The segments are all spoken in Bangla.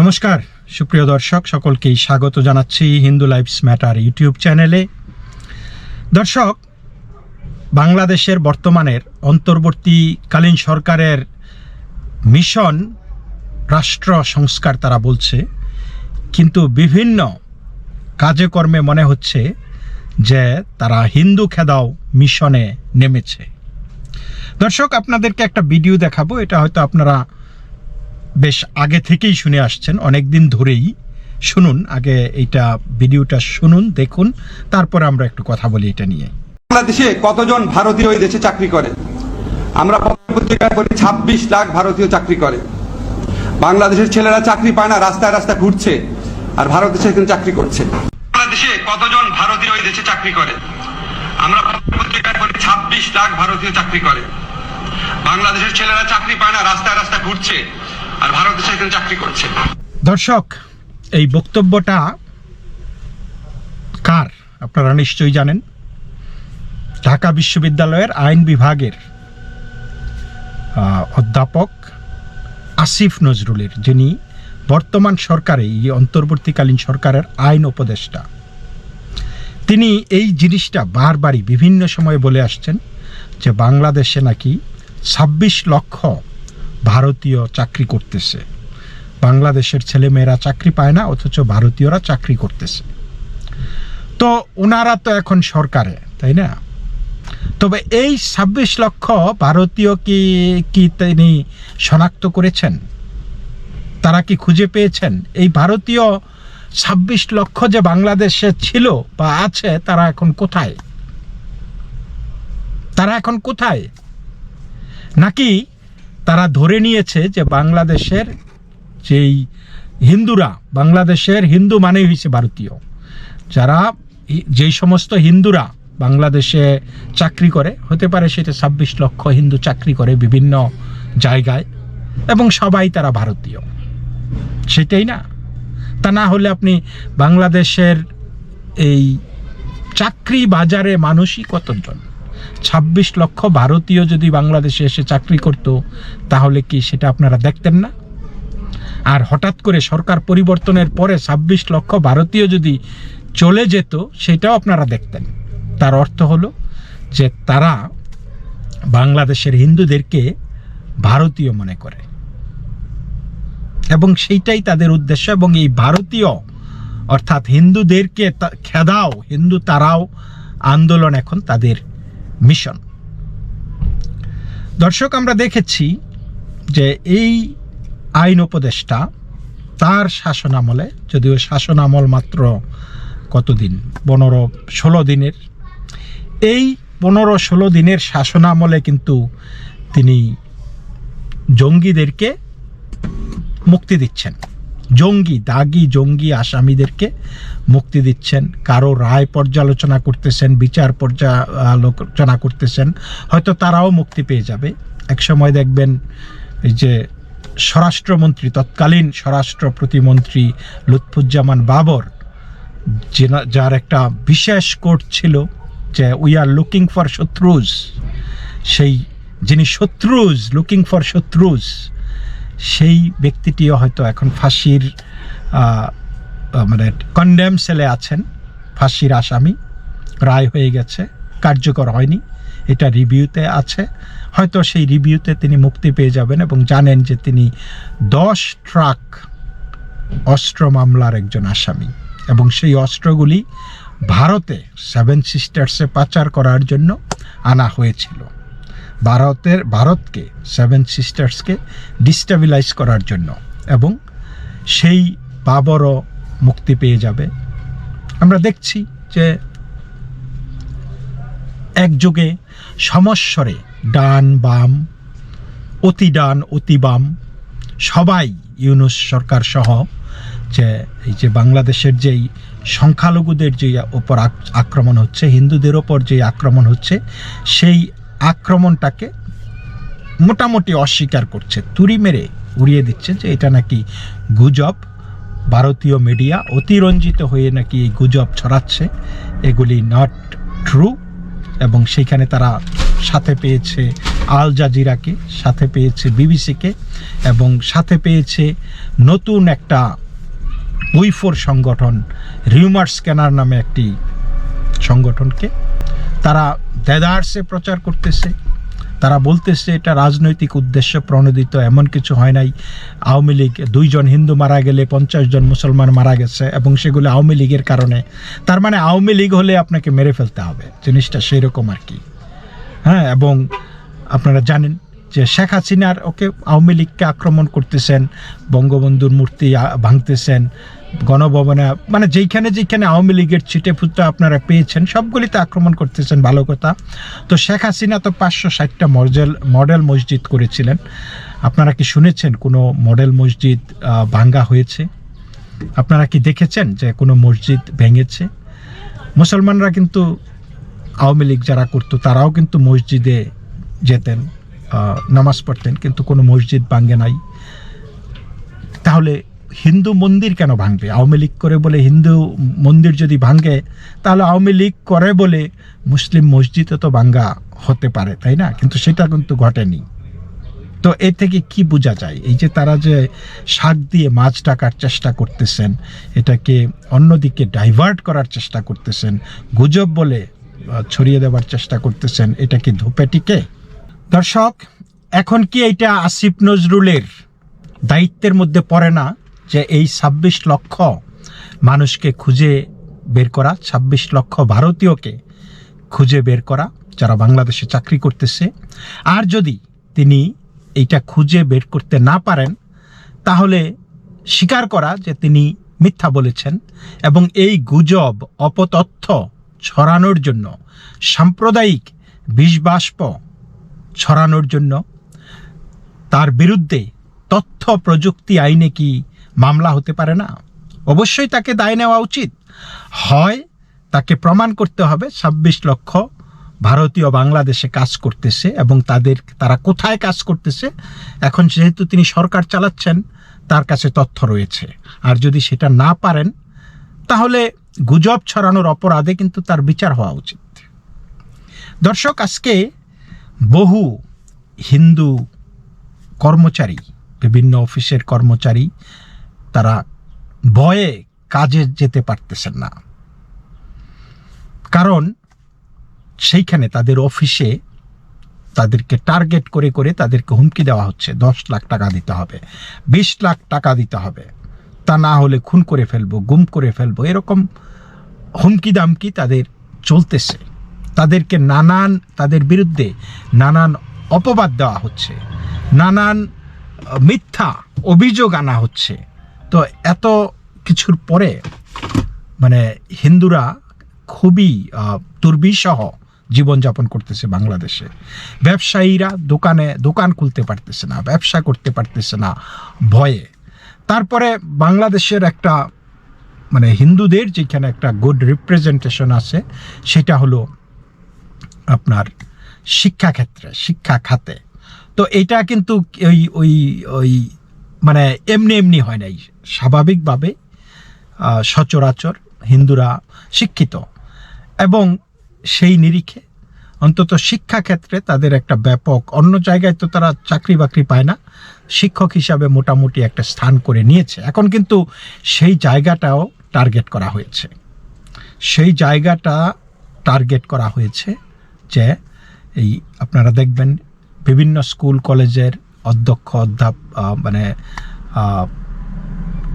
নমস্কার, সুপ্রিয় দর্শক, সকলকেই স্বাগত জানাচ্ছি হিন্দু লাইফস ম্যাটার ইউটিউব চ্যানেলে। দর্শক, বাংলাদেশের বর্তমানের অন্তর্বর্তীকালীন সরকারের মিশন রাষ্ট্র সংস্কার তারা বলছে, কিন্তু বিভিন্ন কাজে কর্মে মনে হচ্ছে যে তারা হিন্দু খেদাও মিশনে নেমেছে। দর্শক, আপনাদেরকে একটা ভিডিও দেখাবো, এটা হয়তো আপনারা বেশ আগে থেকেই শুনে আসছেন অনেক দিন ধরেই। শুনুন, আগে এইটা ভিডিওটা শুনুন, দেখুন, তারপরে আমরা একটু কথা বলি এটা নিয়ে। বাংলাদেশে কতজন ভারতীয় এই দেশে চাকরি করে? আমরা পত্রিকায় বলি ছাব্বিশ লাখ ভারতীয় চাকরি করে। বাংলাদেশের ছেলেরা চাকরি পায় না, রাস্তায় রাস্তায় ঘুরছে, আর ভারত দেশে এখানে চাকরি করছে। বাংলাদেশে কতজন ভারতীয় এই দেশে চাকরি করে? আমরা পত্রিকায় বলি ছাব্বিশ লাখ ভারতীয় চাকরি করে। বাংলাদেশের ছেলেরা চাকরি পায় না, রাস্তায় রাস্তায় ঘুরছে আর ভারত দেশে চাকরি করছে। দর্শক, এই বক্তব্যটা কার? আপনারা নিশ্চয়ই জানেন। ঢাকা বিশ্ববিদ্যালয়ের আইন বিভাগের অধ্যাপক আসিফ নজরুলের, যিনি বর্তমান সরকারে, এই অন্তর্বর্তীকালীন সরকারের আইন উপদেষ্টা। তিনি এই জিনিসটা বারবারই বিভিন্ন সময়ে বলে আসছেন যে বাংলাদেশে নাকি ছাব্বিশ লক্ষ ভারতীয় চাকরি করতেছে। বাংলাদেশের ছেলেমেয়েরা চাকরি পায় না, অথচ ভারতীয়রা চাকরি করতেছে। তো ওনারা তো এখন সরকারে, তাই না? তবে এই ছাব্বিশ লক্ষ ভারতীয় কি কি তিনি শনাক্ত করেছেন? তারা কি খুঁজে পেয়েছেন? এই ভারতীয় ছাব্বিশ লক্ষ যে বাংলাদেশে ছিল বা আছে, তারা এখন কোথায়? তারা এখন কোথায়? নাকি তারা ধরে নিয়েছে যে বাংলাদেশের যেই হিন্দুরা, বাংলাদেশের হিন্দু মানেই হয়েছে ভারতীয়। যারা যেই সমস্ত হিন্দুরা বাংলাদেশে চাকরি করে, হতে পারে সেটা ছাব্বিশ লক্ষ হিন্দু চাকরি করে বিভিন্ন জায়গায়, এবং সবাই তারা ভারতীয়। সেটাই না? তা না হলে আপনি বাংলাদেশের এই চাকরি বাজারে মানুষই কতজন? ছাব্বিশ লক্ষ ভারতীয় যদি বাংলাদেশে এসে চাকরি করত, তাহলে কি সেটা আপনারা দেখতেন না? আর হঠাৎ করে সরকার পরিবর্তনের পরে ছাব্বিশ লক্ষ ভারতীয় যদি চলে যেত, সেটাও আপনারা দেখতেন। তার অর্থ হলো যে তারা বাংলাদেশের হিন্দুদেরকে ভারতীয় মনে করে। এবং সেইটাই তাদের উদ্দেশ্য এবং এই ভারতীয়, অর্থাৎ হিন্দুদেরকে খেদাও, হিন্দু তারাও আন্দোলন এখন তাদের মিশন। দর্শক, আমরা দেখেছি যে এই আইন উপদেষ্টা, তার শাসনামলে যদিও শাসনামল মাত্র কতদিন? পনেরো, ষোলো দিনের। এই পনেরো, ষোলো দিনের শাসনামলে কিন্তু তিনি জঙ্গিদেরকে মুক্তি দিচ্ছেন। জঙ্গি, দাগি জঙ্গি আসামিদেরকে মুক্তি দিচ্ছেন। কারও রায় পর্যালোচনা করতেছেন, বিচার পর্যালোচনা করতেছেন, হয়তো তারাও মুক্তি পেয়ে যাবে। এক সময় দেখবেন এই যে স্বরাষ্ট্রমন্ত্রী, তৎকালীন স্বরাষ্ট্র প্রতিমন্ত্রী লুৎফুজ্জামান বাবর যার একটা বিশেষ কোর্ট ছিল যে উই আর লুকিং ফর শত্রুজ। সেই যিনি শত্রুজ লুকিং ফর শত্রুজ সেই ব্যক্তিটিও হয়তো এখন ফাঁসির মানে কন্ডেম সেলে আছেন। ফাঁসির আসামি। রায় হয়ে গেছে। কার্যকর হয়নি। এটা রিভিউতে আছে। হয়তো সেই রিভিউতে তিনি মুক্তি পেয়ে যাবেন এবং জানেন যে তিনি দশ ট্রাক অস্ত্র মামলার একজন আসামি। এবং সেই অস্ত্রগুলি ভারতে সেভেন সিস্টার্সে পাচার করার জন্য আনা হয়েছিল। ভারতের, ভারতকে সেভেন সিস্টার্সকে ডিস্টাবিলাইজ করার জন্য। এবং সেই বাবরও মুক্তি পেয়ে যাবে। আমরা দেখছি যে একযোগে সমস্বরে ডান বাম, অতি ডান, অতি বাম, সবাই ইউনুস সরকার সহ যে এই যে বাংলাদেশের যেই সংখ্যালঘুদের যে ওপর আক- আক্রমণ হচ্ছে, হিন্দুদের ওপর যে আক্রমণ হচ্ছে, সেই আক্রমণটাকে মোটামুটি অস্বীকার করছে। তুড়ি মেরে উড়িয়ে দিচ্ছে যে এটা নাকি গুজব। ভারতীয় মিডিয়া অতিরঞ্জিত হয়ে নাকি এই গুজব ছড়াচ্ছে। এগুলি নট ট্রু এবং সেইখানে তারা সাথে পেয়েছে আল জাজিরাকে, সাথে পেয়েছে বিবিসিকে এবং সাথে পেয়েছে নতুন একটা উইফোর সংগঠন, রিউমার স্ক্যানার নামে একটি সংগঠনকে। তারা দেদারসে প্রচার করতেছে, তারা বলতেছে এটা রাজনৈতিক উদ্দেশ্য প্রণোদিত, এমন কিছু হয় নাই। আওয়ামী লীগ, দুইজন হিন্দু মারা গেলে পঞ্চাশ জন মুসলমান মারা গেছে এবং সেগুলো আওয়ামী লীগের কারণে। তার মানে আওয়ামী লীগ হলে আপনাকে মেরে ফেলতে হবে, জিনিসটা সেই রকম আর কি। হ্যাঁ এবং আপনারা জানেন যে শেখ হাসিনার ওকে আওয়ামী লীগকে আক্রমণ করতেছেন, বঙ্গবন্ধুর মূর্তি ভাঙতেছেন গণভবনে মানে যেইখানে যেখানে আওয়ামী লীগের ছিটে ফুটে আপনারা পেয়েছেন, সবগুলিতে আক্রমণ করতেছেন, ভালো কথা। তো শেখ হাসিনা তো পাঁচশো ষাটটা মডেল মডেল মসজিদ করেছিলেন। আপনারা কি শুনেছেন কোনো মডেল মসজিদ ভাঙ্গা হয়েছে? আপনারা কি দেখেছেন যে কোনো মসজিদ ভেঙেছে? মুসলমানরা কিন্তু আওয়ামী লীগ যারা করতো, তারাও কিন্তু মসজিদে যেতেন নামাজ পড়তেন, কিন্তু কোনো মসজিদ ভাঙ্গে নাই। তাহলে হিন্দু মন্দির কেন ভাঙবে? আওয়ামী লীগ করে বলে হিন্দু মন্দির যদি ভাঙে, তাহলে আওয়ামী লীগ করে বলে মুসলিম মসজিদে তো ভাঙ্গা হতে পারে, তাই না? কিন্তু সেটা কিন্তু ঘটেনি। তো এ থেকে কি বোঝা যায়? এই যে তারা যে শাক দিয়ে মাছ ডাকার চেষ্টা করতেছেন, এটাকে অন্যদিকে ডাইভার্ট করার চেষ্টা করতেছেন, গুজব বলে ছড়িয়ে দেওয়ার চেষ্টা করতেছেন, এটা কি ধূপেটিকে দর্শক, এখন কি এটা আসিফ নজরুলের দায়িত্বের মধ্যে পড়ে না? যে এই ছাব্বিশ লক্ষ মানুষকে খুঁজে বের করা, ছাব্বিশ লক্ষ ভারতীয়কে খুঁজে বের করা, যারা বাংলাদেশে চাকরি করতেছে। আর যদি তিনি এইটা খুঁজে বের করতে না পারেন, তাহলে স্বীকার করা যে তিনি মিথ্যা বলেছেন এবং এই গুজব, অপতথ্য ছড়ানোর জন্য, সাম্প্রদায়িক বিষবাষ্প ছড়ানোর জন্য তার বিরুদ্ধে তথ্য প্রযুক্তি আইনে কি মামলা হতে পারে না। অবশ্যই তাকে দায় নেওয়া উচিত। হয় তাকে প্রমাণ করতে হবে, ছাব্বিশ লক্ষ ভারতীয় বাংলাদেশে কাজ করতেছে এবং তাদের, তারা কোথায় কাজ করতেছে। এখন যেহেতু তিনি সরকার চালাচ্ছেন, তার কাছে তথ্য রয়েছে। আর যদি সেটা না পারেন, তাহলে গুজব ছড়ানোর অপরাধে কিন্তু তার বিচার হওয়া উচিত। দর্শক, আজকে বহু হিন্দু কর্মচারী, বিভিন্ন অফিসের কর্মচারী তারা ভয়ে কাজে যেতে পারতেছেন না। কারণ সেইখানে তাদের অফিসে তাদেরকে টার্গেট করে করে তাদেরকে হুমকি দেওয়া হচ্ছে। দশ লাখ টাকা দিতে হবে, বিশ লাখ টাকা দিতে হবে। তা না হলে খুন করে ফেলব, গুম করে ফেলব, এরকম হুমকি দামকি তাদের চলতেছে। তাদেরকে নানান, তাদের বিরুদ্ধে নানান অপবাদ দেওয়া হচ্ছে, নানান মিথ্যা অভিযোগ আনা হচ্ছে। তো এত কিছুর পরে মানে হিন্দুরা খুবই আহ, দুর্বিষহ জীবনযাপন করতেছে বাংলাদেশে। ব্যবসায়ীরা দোকানে দোকান খুলতে পারতেছে না ব্যবসা করতে পারতেছে না ভয়ে। তারপরে বাংলাদেশের একটা মানে হিন্দুদের যেখানে একটা গুড রিপ্রেজেন্টেশন আছে সেটা হলো আপনার শিক্ষাক্ষেত্রে শিক্ষা খাতে। তো এটা কিন্তু ওই ওই ওই মানে এমনি এমনি হয় নাই। স্বাভাবিকভাবে সচরাচর হিন্দুরা শিক্ষিত এবং সেই নিরিখে অন্তত শিক্ষাক্ষেত্রে তাদের একটা ব্যাপক, অন্য জায়গায় তো তারা চাকরি বাকরি পায় না, শিক্ষক হিসাবে মোটামুটি একটা স্থান করে নিয়েছে। এখন কিন্তু সেই জায়গাটাও টার্গেট করা হয়েছে। সেই জায়গাটা টার্গেট করা হয়েছে যে এই আপনারা দেখবেন বিভিন্ন স্কুল, কলেজের অধ্যক্ষ অধ্যাপ মানে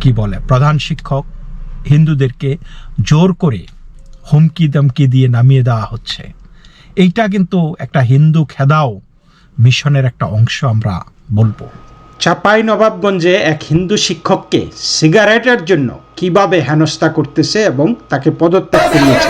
কি বলে প্রধান শিক্ষক হিন্দুদেরকে জোর করে হুমকি দমকি দিয়ে নামিয়ে দেওয়া হচ্ছে এইটা কিন্তু একটা হিন্দু খেদাও মিশনের একটা অংশ আমরা বলব চাপাই নবাবগঞ্জে এক হিন্দু শিক্ষককে সিগারেটের জন্য কীভাবে হেনস্থা করতেছে এবং তাকে পদত্যাগ করিয়েছে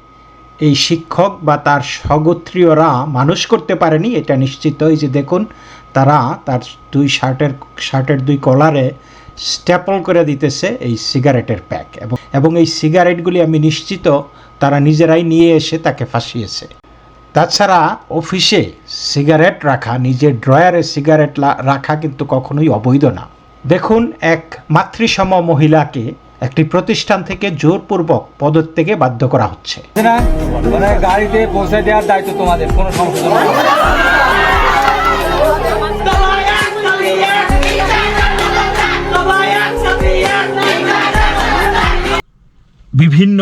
এই শিক্ষক বা তার স্বগোত্রীয়রা মানুষ করতে পারেনি, এটা নিশ্চিত এই যে দেখুন, তারা তার দুই শার্টের শার্টের দুই কলারে স্ট্যাপল করে দিতেছে এই সিগারেটের প্যাক এবং এবং এই সিগারেটগুলি আমি নিশ্চিত তারা নিজেরাই নিয়ে এসে তাকে ফাঁসিয়েছে। তাছাড়া অফিসে সিগারেট রাখা, নিজের ড্রয়ারে সিগারেট রাখা কিন্তু কখনোই অবৈধ না। দেখুন, এক মাতৃসম মহিলাকে একটি প্রতিষ্ঠান থেকে জোরপূর্বক পদত্যাগে বাধ্য করা হচ্ছে। মানে গাড়িতে পৌঁছে দেওয়ার দায়িত্ব তোমাদের কোনো সমস্যা বিভিন্ন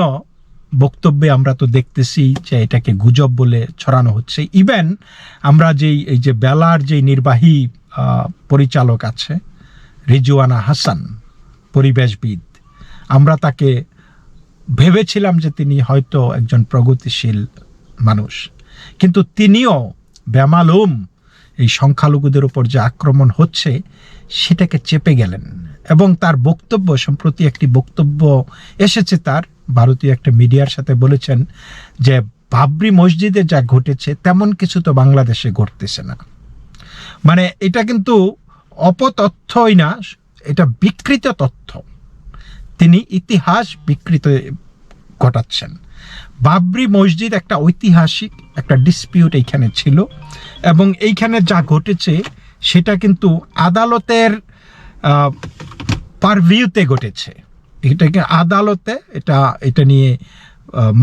বক্তব্যে আমরা তো দেখতেছি যে এটাকে গুজব বলে ছড়ানো হচ্ছে। ইভেন আমরা যেই এই যে বেলার যে নির্বাহী আহ, পরিচালক আছে রিজওয়ানা হাসান পরিবেশবিদ আমরা তাকে ভেবেছিলাম যে তিনি হয়তো একজন প্রগতিশীল মানুষ। কিন্তু তিনিও বেমালুম এই সংখ্যালঘুদের উপর যে আক্রমণ হচ্ছে, সেটাকে চেপে গেলেন এবং তার বক্তব্য, সম্প্রতি একটি বক্তব্য এসেছে তার, ভারতীয় একটা মিডিয়ার সাথে বলেছেন যে, বাবরি মসজিদে যা ঘটেছে, তেমন কিছু তো বাংলাদেশে ঘটতেছে না। মানে এটা কিন্তু অপতথ্যই না, এটা বিকৃত তথ্য। তিনি ইতিহাস বিকৃত ঘটাচ্ছেন। বাবরি মসজিদ একটা ঐতিহাসিক একটা ডিসপিউট এইখানে ছিল এবং এইখানে যা ঘটেছে সেটা কিন্তু আদালতের পারভিউতে ঘটেছে। এটাকে আদালতে এটা এটা নিয়ে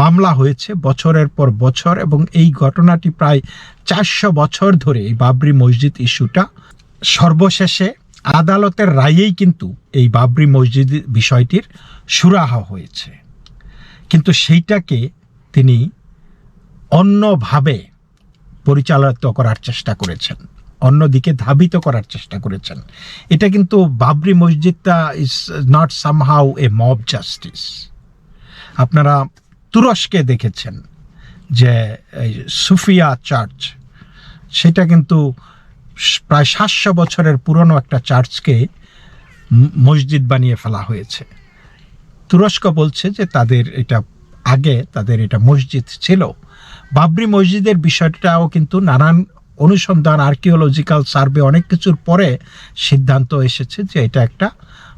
মামলা হয়েছে বছরের পর বছর এবং এই ঘটনাটি প্রায় চারশো বছর ধরে এই বাবরি মসজিদ ইস্যুটা সর্বশেষে আদালতের রায়েই কিন্তু এই বাবরি মসজিদ বিষয়টির সুরাহা হয়েছে। কিন্তু সেইটাকে তিনি অন্যভাবে পরিচালিত করার চেষ্টা করেছেন, অন্যদিকে ধাবিত করার চেষ্টা করেছেন। এটা কিন্তু বাবরি মসজিদটা is not somehow a mob justice আপনারা তুরস্কে দেখেছেন যে সুফিয়া চার্চ, সেটা কিন্তু প্রায় সাতশো বছরের পুরনো একটা চার্চকে মসজিদ বানিয়ে ফেলা হয়েছে। তুরস্ক বলছে যে তাদের এটা আগে তাদের এটা মসজিদ ছিল। বাবরি মসজিদের বিষয়টাও কিন্তু নানান অনুসন্ধান, আর্কিওলজিক্যাল সার্ভে অনেক কিছুর পরে সিদ্ধান্ত এসেছে যে এটা একটা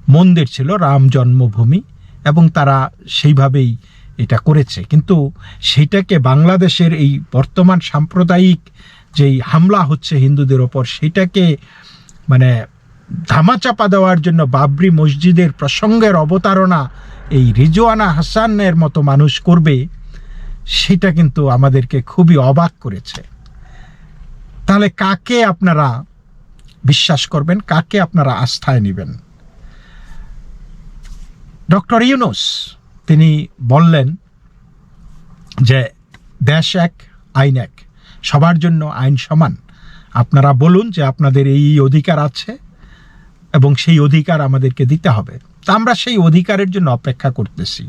মন্দির ছিল, রাম জন্মভূমি, এবং তারা সেইভাবেই এটা করেছে। কিন্তু সেইটাকে বাংলাদেশের এই বর্তমান সাম্প্রদায়িক যেই হামলা হচ্ছে হিন্দুদের ওপর, সেটাকে মানে ধামাচাপা দেওয়ার জন্য বাবরি মসজিদের প্রসঙ্গের অবতারণা এই রিজওয়ানা হাসানের মতো মানুষ করবে, সেটা কিন্তু আমাদেরকে খুবই অবাক করেছে। তাহলে কাকে আপনারা বিশ্বাস করবেন? কাকে আপনারা আস্থায় নেবেন? ডক্টর ইউনুস, তিনি বললেন যে দেশ এক, আইন এক। সবার জন্য আইন সমান। আপনারা বলুন যে আপনাদের এই অধিকার আছে এবং সেই অধিকার আমাদেরকে দিতে হবে। তা আমরা সেই অধিকারের জন্য অপেক্ষা করতেছি।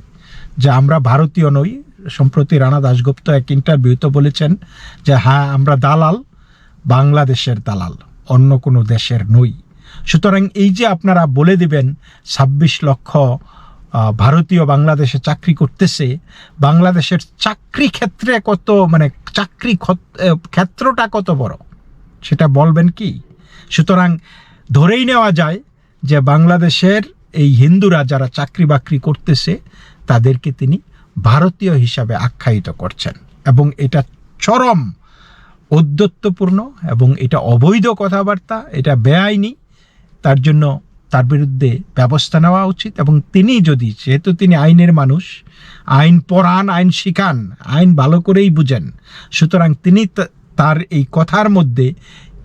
যে আমরা ভারতীয় নই, সম্প্রতি রানা দাশগুপ্ত এক ইন্টারভিউতে বলেছেন যে হ্যাঁ আমরা দালাল, বাংলাদেশের দালাল, অন্য কোনো দেশের নই। সুতরাং এই যে আপনারা বলে দিবেন ছাব্বিশ লক্ষ ভারতীয় বাংলাদেশে চাকরি করতেছে, বাংলাদেশের চাকরি ক্ষেত্রে কত মানে চাকরি ক্ষত- ক্ষেত্রটা কত বড়? সেটা বলবেন কি? সুতরাং ধরেই নেওয়া যায় যে বাংলাদেশের এই হিন্দুরা যারা চাকরি বাকরি করতেছে, তাদেরকে তিনি ভারতীয় হিসাবে আখ্যায়িত করছেন। এবং এটা চরম ঔদ্ধত্যপূর্ণ এবং এটা অবৈধ কথাবার্তা, এটা বেআইনি। তার জন্য তার বিরুদ্ধে ব্যবস্থা নেওয়া উচিত এবং তিনি যদি, যেহেতু তিনি আইনের মানুষ, আইন পড়ান, আইন শিখান, আইন ভালো করেই বুঝেন, সুতরাং তিনি তার এই কথার মধ্যে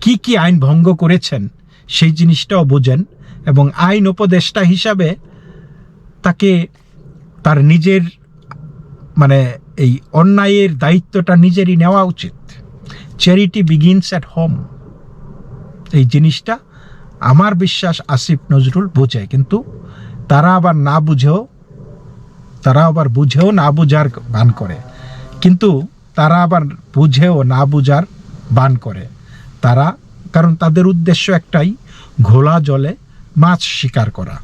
কি কি আইন ভঙ্গ করেছেন সেই জিনিসটাও বোঝেন এবং আইন উপদেষ্টা হিসাবে তাকে তার নিজের মানে এই অন্যায়ের দায়িত্বটা নিজেরই নেওয়া উচিত। চ্যারিটি বিগিনস অ্যাট হোম এই জিনিসটা আমার বিশ্বাস আসিফ নজরুল বোঝে, কিন্তু তারা আবার না বুঝেও, তারা আবার বুঝেও না বুঝার বান করে। কিন্তু তারা আবার বুঝেও না বুঝার বান করে। তারা, কারণ তাদের উদ্দেশ্য একটাই, ঘোলা জলে মাছ শিকার করা।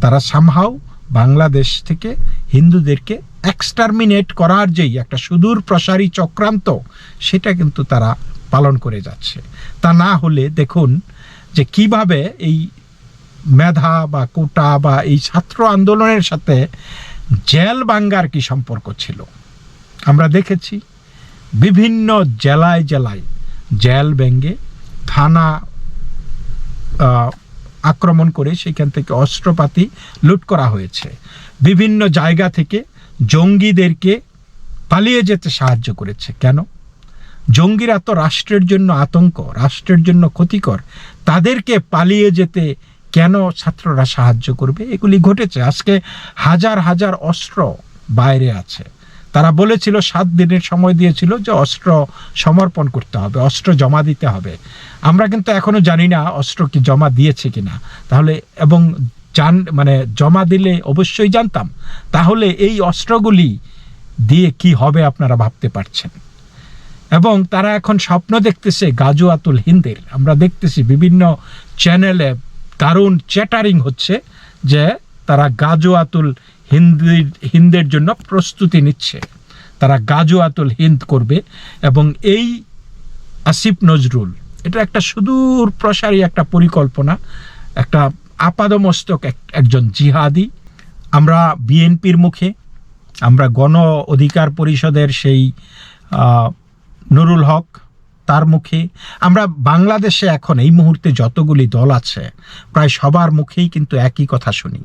তারা সামহাও বাংলাদেশ থেকে হিন্দুদেরকে এক্সটারমিনেট করার যেই একটা সুদূর প্রসারী চক্রান্ত, সেটা কিন্তু তারা পালন করে যাচ্ছে। তা না হলে দেখুন যে কীভাবে এই মেধা বা কোটা বা এই ছাত্র আন্দোলনের সাথে জেল বাঙ্গার কি সম্পর্ক ছিল? আমরা দেখেছি বিভিন্ন জেলায় জেলায় জেল ব্যঙ্গে থানা আক্রমণ করে সেখান থেকে অস্ত্রপাতি লুট করা হয়েছে। বিভিন্ন জায়গা থেকে জঙ্গিদেরকে পালিয়ে যেতে সাহায্য করেছে। কেন? জঙ্গিরা তো রাষ্ট্রের জন্য আতঙ্ক, রাষ্ট্রের জন্য ক্ষতিকর। তাদেরকে পালিয়ে যেতে কেন ছাত্ররা সাহায্য করবে? এগুলি ঘটেছে। আজকে হাজার হাজার অস্ত্র বাইরে আছে। তারা বলেছিল, সাত দিনের সময় দিয়েছিল যে অস্ত্র সমর্পণ করতে হবে, অস্ত্র জমা দিতে হবে। আমরা কিন্তু এখনও জানি না অস্ত্র কি জমা দিয়েছে কিনা। তাহলে, এবং জান মানে জমা দিলে অবশ্যই জানতাম। তাহলে এই অস্ত্রগুলি দিয়ে কি হবে আপনারা ভাবতে পারছেন? এবং তারা এখন স্বপ্ন দেখতেছে গাজু আতুল হিন্দের। আমরা দেখতেছি বিভিন্ন চ্যানেলে দারুণ চ্যাটারিং হচ্ছে যে তারা গাজু আতুল হিন্দির হিন্দের জন্য প্রস্তুতি নিচ্ছে। তারা গাজু আতুল হিন্দ করবে এবং এই আসিফ নজরুল, এটা একটা সুদূর প্রসারী একটা পরিকল্পনা, একটা আপাদমস্তক এক- একজন জিহাদি। আমরা বিএনপির মুখে, আমরা গণ অধিকার পরিষদের সেই নুরুল হক তার মুখে আমরা বাংলাদেশে এখন এই মুহূর্তে যতগুলি দল আছে, প্রায় সবার মুখেই কিন্তু একই কথা শুনি,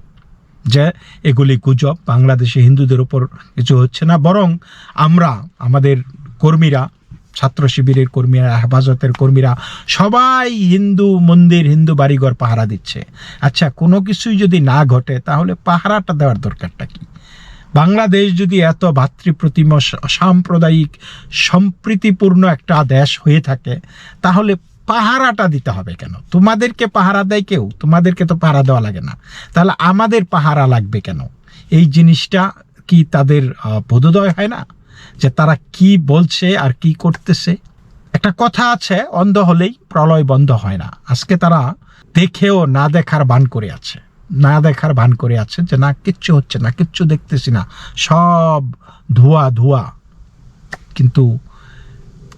যে এগুলি গুজব, বাংলাদেশে হিন্দুদের উপর কিছু হচ্ছে না। বরং আমরা, আমাদের কর্মীরা, ছাত্র শিবিরের কর্মীরা, হেফাজতের কর্মীরা, সবাই হিন্দু মন্দির, হিন্দু বাড়িঘর পাহারা দিচ্ছে। আচ্ছা কোনো কিছুই যদি না ঘটে, তাহলে পাহারাটা দেওয়ার দরকারটা কি? বাংলাদেশ যদি এত ভাতৃপ্রতিম সাম্প্রদায়িক সম্প্রীতিপূর্ণ একটা দেশ হয়ে থাকে, তাহলে পাহারাটা দিতে হবে কেন? তোমাদেরকে পাহারা দেয় কেউ? তোমাদেরকে তো পাহারা দেওয়া লাগে না। তাহলে আমাদের পাহারা লাগবে কেন? এই জিনিসটা কি তাদের বোধোদয় হয় না? যে তারা কি বলছে আর কি করতেছে? একটা কথা আছে, অন্ধ হলেই প্রলয় বন্ধ হয় না। আজকে তারা দেখেও না দেখার বান করে আছে। না দেখার ভান করে আছে যে, না, কিচ্ছু হচ্ছে না, কিচ্ছু দেখতেছি না, সব ধোয়া ধোয়া। কিন্তু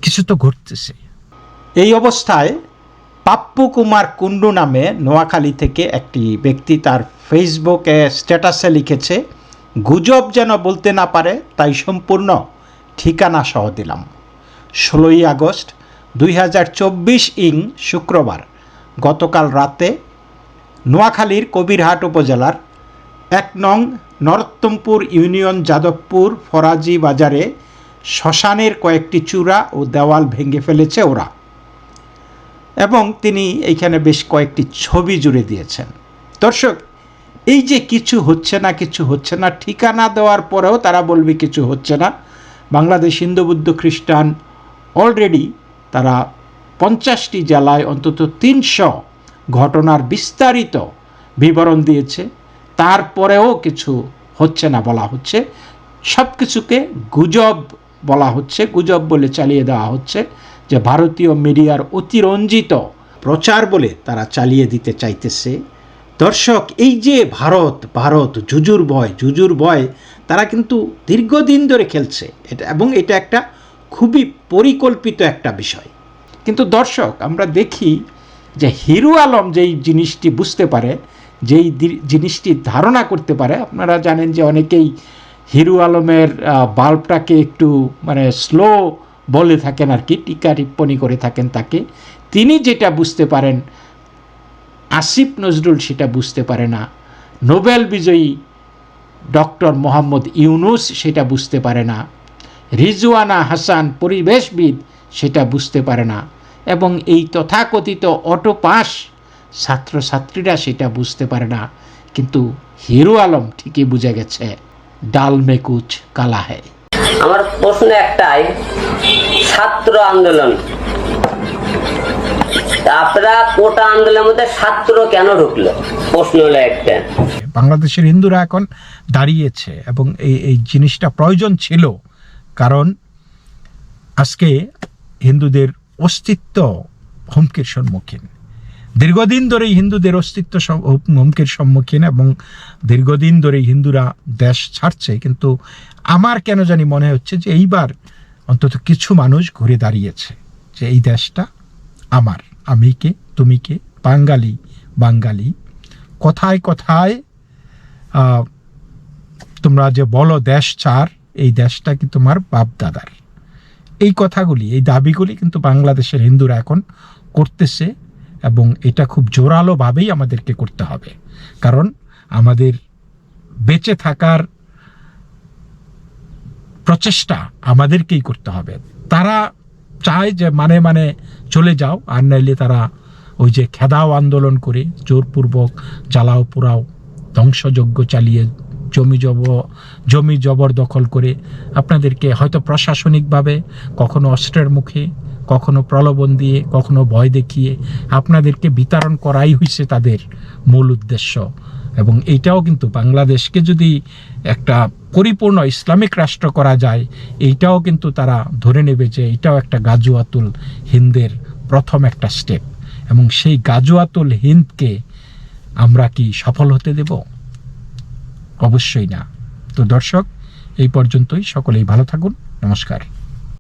কিছু তো ঘটতেছে। এই অবস্থায় পাপ্পু কুমার কুণ্ডু নামে নোয়াখালী থেকে একটি ব্যক্তি তার ফেসবুকে স্ট্যাটাসে লিখেছে, গুজব যেন বলতে না পারে, তাই সম্পূর্ণ ঠিকানা সহ দিলাম। ষোলোই আগস্ট দুই হাজার চব্বিশ ইং শুক্রবার, গতকাল রাতে নোয়াখালীর কবিরহাট উপজেলার এক নং নরোত্তমপুর ইউনিয়ন যাদবপুর ফরাজি বাজারে শ্মশানের কয়েকটি চূড়া ও দেওয়াল ভেঙে ফেলেছে ওরা এবং তিনি এইখানে বেশ কয়েকটি ছবি জুড়ে দিয়েছেন। দর্শক, এই যে কিছু হচ্ছে না, কিছু হচ্ছে না, ঠিকানা দেওয়ার পরেও তারা বলবে কিছু হচ্ছে না। বাংলাদেশ হিন্দু, বুদ্ধ, খ্রিস্টান, অলরেডি তারা পঞ্চাশটি জেলায় অন্তত তিনশো ঘটনার বিস্তারিত বিবরণ দিয়েছে। তারপরেও কিছু হচ্ছে না বলা হচ্ছে। সব কিছুকে গুজব বলা হচ্ছে, গুজব বলে চালিয়ে দেওয়া হচ্ছে যে ভারতীয় মিডিয়ার অতিরঞ্জিত প্রচার বলে তারা চালিয়ে দিতে চাইতেছে। দর্শক, এই যে ভারত ভারত, জুজুর ভয় জুজুর ভয়, তারা কিন্তু দীর্ঘদিন ধরে খেলছে। এটা এবং এটা একটা খুবই পরিকল্পিত একটা বিষয়। কিন্তু দর্শক, আমরা দেখি যে হিরু আলম যেই জিনিসটি বুঝতে পারে, যেই জিনিসটি ধারণা করতে পারে, আপনারা জানেন যে অনেকেই হিরু আলমের বাল্বটাকে একটু মানে স্লো বলে থাকেন আর কি, টিকা টিপ্পণী করে থাকেন তাকে। তিনি যেটা বুঝতে পারেন, আসিফ নজরুল সেটা বুঝতে পারে না। নোবেল বিজয়ী ডক্টর মোহাম্মদ ইউনুস সেটা বুঝতে পারে না। রিজওয়ানা হাসান পরিবেশবিদ সেটা বুঝতে পারে না। এবং এই তথাকথিত অটো পাস ছাত্রছাত্রীরা সেটা বুঝতে পারে না। কিন্তু হিরো আলম ঠিকই বুঝে গেছে ডাল মে কুচ কালা হ্যায়। আমার প্রশ্ন একটাই ছাত্র আন্দোলন। আপনারা কোটা আন্দোলনের মধ্যে ছাত্র কেন ঢুকলো? প্রশ্ন হলো একটা। বাংলাদেশের হিন্দুরা এখন দাঁড়িয়েছে এবং এই এই জিনিসটা প্রয়োজন ছিল। কারণ আজকে হিন্দুদের অস্তিত্ব হুমকির সম্মুখীন। দীর্ঘদিন ধরেই হিন্দুদের অস্তিত্ব হুমকির সম্মুখীন এবং দীর্ঘদিন ধরেই হিন্দুরা দেশ ছাড়ছে, কিন্তু আমার কেন জানি মনে হচ্ছে যে এইবার অন্তত কিছু মানুষ ঘুরে দাঁড়িয়েছে যে এই দেশটা আমার। আমি কে? তুমি কে? বাঙালি? বাঙালি। কথায় কথায় তোমরা যে বলো দেশ চার, এই দেশটা কি তোমার বাপ দাদার এই কথাগুলি, এই দাবিগুলি কিন্তু বাংলাদেশের হিন্দুরা এখন করতেছে এবং এটা খুব জোরালোভাবেই আমাদেরকে করতে হবে। কারণ আমাদের বেঁচে থাকার প্রচেষ্টা আমাদেরকেই করতে হবে। তারা চায় যে মানে মানে চলে যাও, আর নাইলে তারা ওই যে খেদাও আন্দোলন করে জোরপূর্বক জ্বালাও পোড়াও, ধ্বংসযজ্ঞ চালিয়ে জমি জব, জমি জবর দখল করে আপনাদেরকে হয়তো প্রশাসনিকভাবে কখনো অস্ত্রের মুখে, কখনো প্রলোভন দিয়ে, কখনো ভয় দেখিয়ে আপনাদেরকে বিতরণ করাই হয়েছে তাদের মূল উদ্দেশ্য। এবং এইটাও কিন্তু বাংলাদেশকে যদি একটা পরিপূর্ণ ইসলামিক রাষ্ট্র করা যায়, এইটাও কিন্তু তারা ধরে নেবে যে এটাও একটা গাজুয়াতুল হিন্দের প্রথম একটা স্টেপ এবং সেই গাজুয়াতুল হিন্দকে আমরা কি সফল হতে দেব? অবশ্যই না। তো দর্শক এই পর্যন্তই। সকলেই ভালো থাকুন। নমস্কার।